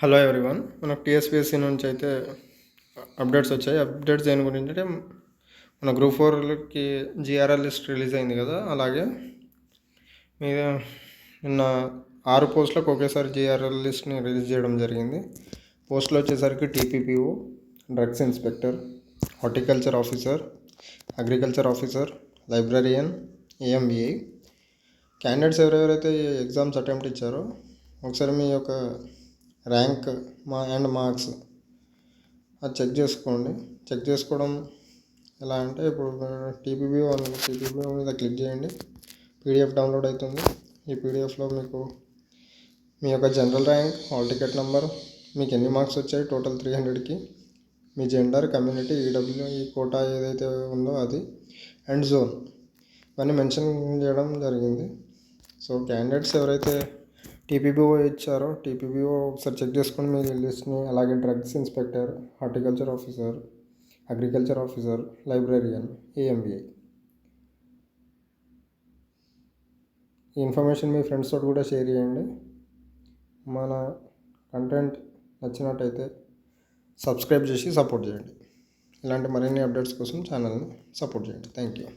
Hello everyone మనకు TSPSC నుంచి అయితే అప్డేట్స్ వచ్చాయి. అప్డేట్స్ దేని గురించి అంటే మన గ్రూప్ ఫోర్కి జిఆర్ఎల్ లిస్ట్ రిలీజ్ అయింది కదా అలాగే మీ నిన్న ఆరు పోస్టులకు ఒకేసారి జిఆర్ఎల్ లిస్ట్ని రిలీజ్ చేయడం జరిగింది. పోస్టులు వచ్చేసరికి TPPO drugs inspector horticulture officer agriculture officer librarian AMVI candidates ఎవరెవరైతే ఎగ్జామ్స్ అటెంప్ట్ ఇచ్చారో ఒకసారి మీ యొక్క ర్యాంక్ మా అండ్ మార్క్స్. అది చెక్ చేసుకోండి. చెక్ చేసుకోవడం ఎలా అంటే ఇప్పుడు టీపీబీ టీపీబీ మీద క్లిక్ చేయండి. పీడిఎఫ్ డౌన్లోడ్ అవుతుంది. ఈ పీడిఎఫ్లో మీకు మీ యొక్క general rank hall ticket number మీకు ఎన్ని మార్క్స్ వచ్చాయి టోటల్ త్రీ హండ్రెడ్కి మీ జెండర్ కమ్యూనిటీ ఈడబ్ల్యూ ఈ కోటా ఏదైతే ఉందో అది అండ్ జోన్. ఇవన్నీ మెన్షన్ చేయడం జరిగింది. సో క్యాండిడేట్స్ ఎవరైతే టీపీబీఓ ఇచ్చారు. టీపీబీఓ ఒకసారి చెక్ చేసుకొని మీ లిస్ట్ని అలాగే drugs inspector horticulture officer agriculture officer librarian AMVI ఈ ఇన్ఫర్మేషన్ మీ ఫ్రెండ్స్ తోటి కూడా షేర్ చేయండి. మన కంటెంట్ నచ్చినట్టయితే సబ్స్క్రైబ్ చేసి సపోర్ట్ చేయండి. ఇలాంటి మరిన్ని అప్డేట్స్ కోసం ఛానల్ని సపోర్ట్ చేయండి. Thank you.